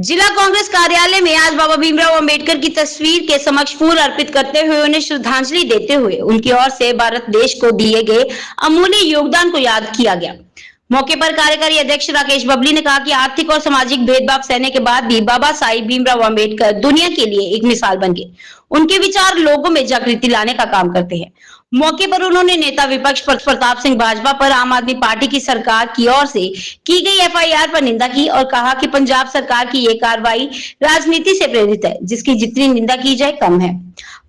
जिला कांग्रेस कार्यालय में आज बाबा भीमराव अंबेडकर की तस्वीर के समक्ष फूल अर्पित करते हुए उन्हें श्रद्धांजलि देते हुए उनकी ओर से भारत देश को दिए गए अमूल्य योगदान को याद किया गया। मौके पर कार्यकारी अध्यक्ष राकेश बबली ने कहा कि आर्थिक और सामाजिक भेदभाव सहने के बाद भी बाबा साहिब भीमराव अंबेडकर दुनिया के लिए एक मिसाल बन गए। उनके विचार लोगों में जागृति लाने का काम करते हैं। मौके पर उन्होंने नेता विपक्ष पर प्रताप सिंह भाजपा पर आम आदमी पार्टी की सरकार की ओर से की गई एफआईआर पर निंदा की और कहा कि पंजाब सरकार की ये कार्रवाई राजनीति से प्रेरित है, जिसकी जितनी निंदा की जाए कम है।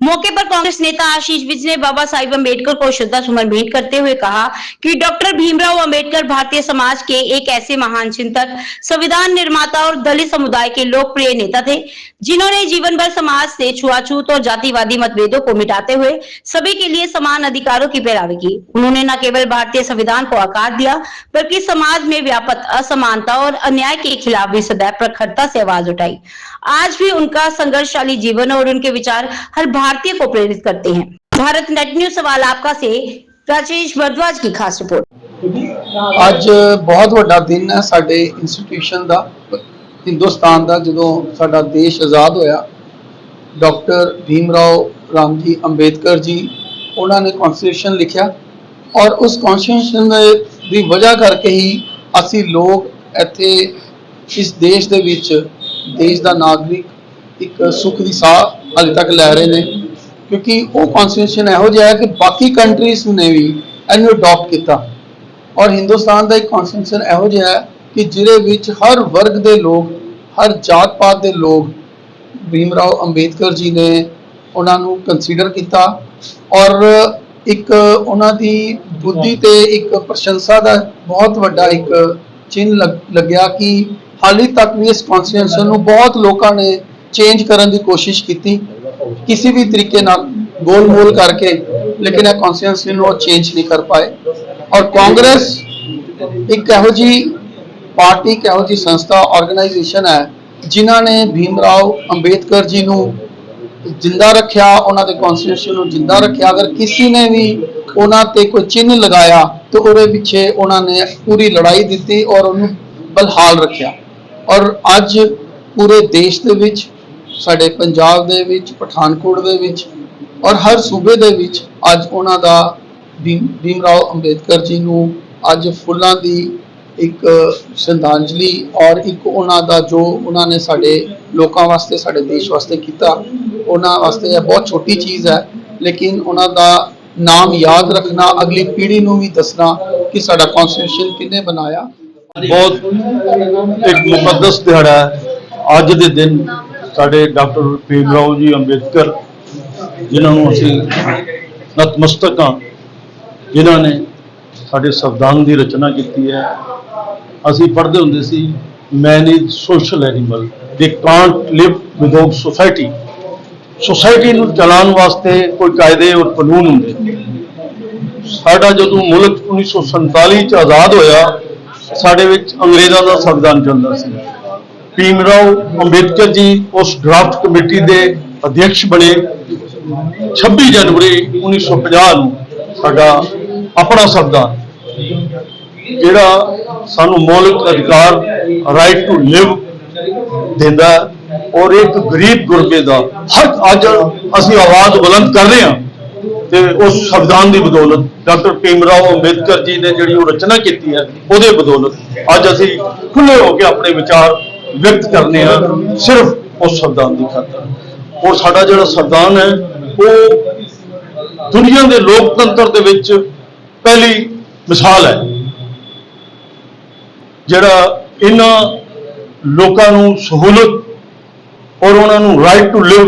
मौके पर कांग्रेस नेता आशीष विज ने बाबा साहिब अंबेडकर को श्रद्धा सुमन भेंट करते हुए कहा कि डॉक्टर भीमराव अंबेडकर भारतीय समाज के एक ऐसे महान चिंतक, संविधान निर्माता और दलित समुदाय के लोकप्रिय नेता थे। जिन्होंने जीवन भर समाज से छुआछूत और जातिवादी मतभेदों को मिटाते हुए सभी के लिए समान अधिकारों की पैरावी की उन्होंने न केवल भारतीय संविधान को आकार दिया बल्कि समाज में व्यापक असमानता और अन्याय के खिलाफ भी सदैव प्रखरता से आवाज उठाई आज भी उनका संघर्षशाली जीवन और उनके विचार हर भारतीय को प्रेरित करते हैं भारत नेट न्यूज सवाल आपका से राजेश भरद्वाज की खास रिपोर्ट ਅੱਜ ਬਹੁਤ ਵੱਡਾ ਦਿਨ ਹੈ ਸਾਡੇ ਇੰਸਟੀਟਿਊਸ਼ਨ ਦਾ ਹਿੰਦੁਸਤਾਨ ਦਾ ਜਦੋਂ ਸਾਡਾ ਦੇਸ਼ ਆਜ਼ਾਦ ਹੋਇਆ, ਡਾਕਟਰ ਭੀਮ ਰਾਓ ਰਾਮ ਜੀ ਅੰਬੇਦਕਰ ਜੀ, ਉਹਨਾਂ ਨੇ ਕਨਸਟੀਟਿਊਸ਼ਨ ਲਿਖਿਆ ਔਰ ਉਸ ਕਨਸਟੀਟਿਊਸ਼ਨ ਦੇ, ਦੀ ਵਜ੍ਹਾ ਕਰਕੇ ਹੀ ਅਸੀਂ ਲੋਕ ਇੱਥੇ ਇਸ ਦੇਸ਼ ਦੇ ਵਿੱਚ ਦੇਸ਼ ਦਾ ਨਾਗਰਿਕ ਇੱਕ ਸੁੱਖ ਦੀ ਸਾਹ ਹਾਲੇ ਤੱਕ ਲੈ ਰਹੇ ਨੇ, ਕਿਉਂਕਿ ਉਹ ਕਨਸਟੀਟਿਊਸ਼ਨ ਇਹੋ ਜਿਹਾ ਹੈ ਕਿ ਬਾਕੀ ਕੰਟਰੀਜ਼ ਨੇ ਵੀ ਇਹਨੂੰ ਅਡਾਪਟ ਕੀਤਾ ਔਰ ਹਿੰਦੁਸਤਾਨ ਦਾ ਇੱਕ ਕਨਸਟੀਟਿਊਸ਼ਨ ਇਹੋ ਜਿਹਾ ਹੈ ਕਿ ਜਿਹਦੇ ਵਿੱਚ ਹਰ ਵਰਗ ਦੇ ਲੋਕ, ਹਰ ਜਾਤ ਪਾਤ ਦੇ ਲੋਕ ਭੀਮ ਰਾਓ ਅੰਬੇਦਕਰ ਜੀ ਨੇ ਉਹਨਾਂ ਨੂੰ ਕੰਸੀਡਰ ਕੀਤਾ ਔਰ ਇੱਕ ਉਹਨਾਂ ਦੀ ਬੁੱਧੀ ਤੇ ਇੱਕ ਪ੍ਰਸ਼ੰਸਾ ਦਾ ਬਹੁਤ ਵੱਡਾ ਇੱਕ ਚਿੰਨ੍ਹ ਲੱਗ- ਲੱਗਿਆ ਕਿ ਹਾਲੇ ਤੱਕ ਵੀ ਇਸ ਕਨਸਟੀਟਿਊਸ਼ਨ ਨੂੰ ਬਹੁਤ ਲੋਕਾਂ ਨੇ ਚੇਂਜ ਕਰਨ ਦੀ ਕੋਸ਼ਿਸ਼ ਕੀਤੀ। ਕਿਸੇ ਵੀ ਤਰੀਕੇ ਨਾਲ ਗੋਲ-ਮੋਲ ਕਰਕੇ, ਲੇਕਿਨ ਇਹ ਕਨਸਟੀਟਿਊਸ਼ਨ ਨੂੰ ਚੇਂਜ ਨਹੀਂ ਕਰ ਪਾਏ। ਔਰ ਕਾਂਗਰਸ ਇੱਕ ਇਹੋ ਜੀ ਪਾਰਟੀ ਕਿਹੋ ਇਹੋ ਜੀ ਸੰਸਥਾ ਆਰਗੇਨਾਈਜੇਸ਼ਨ ਹੈ, ਜਿਨ੍ਹਾਂ ਨੇ ਭੀਮ ਰਾਓ ਅੰਬੇਦਕਰ ਜੀ ਨੂੰ ਜਿੰਦਾ ਰੱਖਿਆ, ਉਹਨਾਂ ਦੇ ਕਨਸਟੀਟਿਊਸ਼ਨ ਨੂੰ ਜਿੰਦਾ ਰੱਖਿਆ। ਅਗਰ ਕਿਸੇ ਨੇ ਵੀ ਉਹਨਾਂ ਤੇ ਕੋਈ ਚਿੰਨ੍ਹ ਲਗਾਇਆ, ਤਾਂ ਉਹਦੇ ਪਿੱਛੇ ਉਹਨਾਂ ਨੇ ਪੂਰੀ ਲੜਾਈ ਦਿੱਤੀ ਔਰ ਉਹਨੂੰ ਬਲਹਾਲ ਰੱਖਿਆ। ਔਰ ਅੱਜ ਪੂਰੇ ਦੇਸ਼ ਦੇ ਵਿੱਚ, ਸਾਡੇ ਪੰਜਾਬ ਦੇ ਵਿੱਚ, ਪਠਾਨਕੋਟ ਦੇ ਵਿੱਚ ਔਰ ਹਰ ਸੂਬੇ ਦੇ ਵਿੱਚ ਅੱਜ ਉਹਨਾਂ ਦਾ ਭੀਮ ਭੀਮ ਰਾਓ ਅੰਬੇਦਕਰ ਜੀ ਨੂੰ ਅੱਜ ਫੁੱਲਾਂ ਦੀ ਇੱਕ ਸ਼ਰਧਾਂਜਲੀ ਔਰ ਇੱਕ ਉਹਨਾਂ ਦਾ ਜੋ ਉਹਨਾਂ ਨੇ ਸਾਡੇ ਲੋਕਾਂ ਵਾਸਤੇ, ਸਾਡੇ ਦੇਸ਼ ਵਾਸਤੇ ਕੀਤਾ, ਉਹਨਾਂ ਵਾਸਤੇ ਇਹ ਬਹੁਤ ਛੋਟੀ ਚੀਜ਼ ਹੈ। ਲੇਕਿਨ ਉਹਨਾਂ ਦਾ ਨਾਮ ਯਾਦ ਰੱਖਣਾ, ਅਗਲੀ ਪੀੜ੍ਹੀ ਨੂੰ ਵੀ ਦੱਸਣਾ ਕਿ ਸਾਡਾ ਕਨਸਟੀਟਿਊਸ਼ਨ ਕਿਹਨੇ ਬਣਾਇਆ। ਬਹੁਤ ਇੱਕ ਮੁਕੱਦਸ ਦਿਹਾੜਾ ਹੈ। ਅੱਜ ਦੇ ਦਿਨ ਸਾਡੇ ਡਾਕਟਰ ਭੀਮ ਰਾਓ ਜੀ ਅੰਬੇਦਕਰ ਜਿਨ੍ਹਾਂ ਨੂੰ ਅਸੀਂ ਨਤਮਸਤਕ ਹਾਂ, ਜਿਨ੍ਹਾਂ ਨੇ ਸਾਡੇ ਸੰਵਿਧਾਨ ਦੀ ਰਚਨਾ ਕੀਤੀ ਹੈ। ਅਸੀਂ ਪੜ੍ਹਦੇ ਹੁੰਦੇ ਸੀ man is social animal they can't live without society society ਨੂੰ ਚਲਾਉਣ ਵਾਸਤੇ ਕੋਈ ਕਾਇਦੇ ਔਰ ਕਾਨੂੰਨ ਹੁੰਦੇ ਸਾਡਾ ਜਦੋਂ ਮੁਲਕ 1947 ਚ ਆਜ਼ਾਦ ਹੋਇਆ, ਸਾਡੇ ਵਿੱਚ ਅੰਗਰੇਜ਼ਾਂ ਦਾ ਸੰਵਿਧਾਨ ਚੱਲਦਾ ਸੀ। ਭੀਮ ਰਾਓ ਅੰਬੇਦਕਰ ਜੀ ਉਸ ਡਰਾਫਟ ਕਮੇਟੀ ਦੇ ਅਧਿਕਸ਼ ਬਣੇ। 26 ਜਨਵਰੀ 1950 ਨੂੰ ਸਾਡਾ ਆਪਣਾ ਸੰਵਿਧਾਨ, ਜਿਹੜਾ ਸਾਨੂੰ ਮੌਲਿਕ ਅਧਿਕਾਰ ਰਾਈਟ ਟੂ ਲਿਵ ਦਿੰਦਾ ਹੈ ਔਰ ਇੱਕ ਗਰੀਬ ਗੁਰਬੇ ਦਾ ਹਰ ਅੱਜ ਅਸੀਂ ਆਵਾਜ਼ ਬੁਲੰਦ ਕਰ ਰਹੇ ਹਾਂ ਤੇ ਉਸ ਸੰਵਿਧਾਨ ਦੀ ਬਦੌਲਤ, ਡਾਕਟਰ ਭੀਮ ਰਾਓ ਅੰਬੇਦਕਰ ਜੀ ਨੇ ਜਿਹੜੀ ਉਹ ਰਚਨਾ ਕੀਤੀ ਹੈ, ਉਹਦੇ ਬਦੌਲਤ ਅੱਜ ਅਸੀਂ ਖੁੱਲੇ ਹੋ ਕੇ ਆਪਣੇ ਵਿਚਾਰ ਵਿਅਕਤ ਕਰਨੇ ਆ ਸਿਰਫ ਉਸ ਸੰਵਿਧਾਨ ਦੀ ਖਾਤਰ। ਔਰ ਸਾਡਾ ਜਿਹੜਾ ਸੰਵਿਧਾਨ ਹੈ, ਉਹ ਦੁਨੀਆ ਦੇ ਲੋਕਤੰਤਰ ਦੇ ਵਿੱਚ ਪਹਿਲੀ ਮਿਸਾਲ ਹੈ। ਜਿਹੜਾ ਇਹਨਾਂ ਲੋਕਾਂ ਨੂੰ ਸਹੂਲਤ ਔਰ ਉਹਨਾਂ ਨੂੰ right to live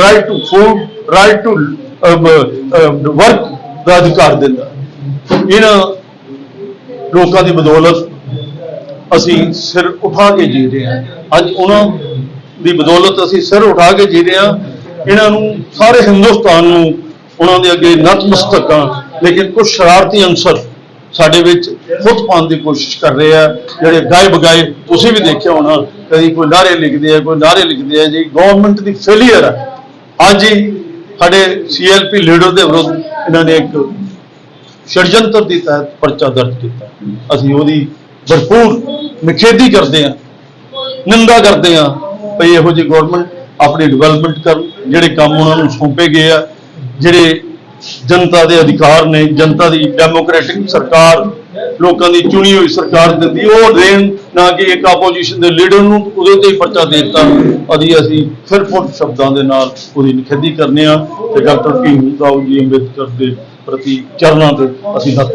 right to food right to work ਦਾ ਅਧਿਕਾਰ ਦਿੰਦਾ। ਇਹਨਾਂ ਲੋਕਾਂ ਦੀ ਬਦੌਲਤ ਅਸੀਂ ਸਿਰ ਉਠਾ ਕੇ ਜੀ ਰਹੇ ਹਾਂ। ਅੱਜ ਉਹਨਾਂ ਦੀ ਬਦੌਲਤ ਅਸੀਂ ਸਿਰ ਉਠਾ ਕੇ ਜੀ ਰਹੇ ਹਾਂ। ਇਹਨਾਂ ਨੂੰ ਸਾਰੇ ਹਿੰਦੁਸਤਾਨ ਨੂੰ ਉਹਨਾਂ ਦੇ ਅੱਗੇ ਨਤਮਸਤਕ ਹਾਂ ਲੇਕਿਨ ਕੁਝ ਸ਼ਰਾਰਤੀ ਅੰਸਰ ਸਾਡੇ ਵਿੱਚ ਮੁੱਤ ਪਾਉਣ ਦੀ ਕੋਸ਼ਿਸ਼ ਕਰ ਰਹੇ ਆ। ਜਿਹੜੇ ਗਾਏ ਬਗਾਏ, ਤੁਸੀਂ ਵੀ ਦੇਖਿਆ ਹੋਣਾ, ਕਦੀ ਕੋਈ ਨਾਰੇ ਲਿਖਦੇ ਆ, ਕੋਈ ਨਾਰੇ ਲਿਖਦੇ ਆ ਜੀ ਗਵਰਨਮੈਂਟ ਦੀ ਫੇਲਿਅਰ ਆ। ਅੱਜ ਹੀ ਸਾਡੇ ਸੀਐਲਪੀ ਲੀਡਰ ਦੇ ਵਿਰੁੱਧ ਇਹਨਾਂ ਨੇ ਇੱਕ ਸ਼ਰਜੰਤਰ ਦੀ ਤਹਿਤ ਪਰਚਾ ਦਰਜ ਕੀਤਾ। ਅਸੀਂ ਉਹਦੀ ਭਰਪੂਰ ਨਿਖੇਧੀ ਕਰਦੇ ਆ, ਨਿੰਦਾ ਕਰਦੇ ਆ ਭਈ ਇਹੋ ਜਿਹੀ ਗਵਰਨਮੈਂਟ ਆਪਣੀ ਡਿਵੈਲਪਮੈਂਟ ਕਰਨ, ਜਿਹੜੇ ਕੰਮ ਉਹਨਾਂ ਨੂੰ ਸੌਂਪੇ ਗਏ ਆ, ਜਿਹੜੇ ਜਨਤਾ ਦੇ ਅਧਿਕਾਰ ਨੇ, ਜਨਤਾ ਦੀ ਡੈਮੋਕ੍ਰੈਟਿਕ ਸਰਕਾਰ, ਲੋਕਾਂ ਦੀ ਚੁਣੀ ਹੋਈ ਸਰਕਾਰ ਦਿੰਦੀ ਉਹ ਦੇਣ ਨਾ ਕਿ ਇੱਕ ਆਪੋਜੀਸ਼ਨ ਦੇ ਲੀਡਰ ਨੂੰ ਉਹਦੇ ਤੇ ਹੀ ਪਰਚਾ ਦੇ ਦਿੱਤਾ। ਅਦੀ ਅਸੀਂ ਫਿਰ ਫੁੱਟ ਸ਼ਬਦਾਂ ਦੇ ਨਾਲ ਉਹਦੀ ਨਿਖੇਧੀ ਕਰਨੇ ਆ ਤੇ ਡਾਕਟਰ ਭੀਮ ਰਾਓ ਜੀ ਅੰਬੇਦਕਰ ਦੇ ਪ੍ਰਤੀ ਚਰਨਾਂ ਤੇ ਅਸੀਂ ਹੱਥ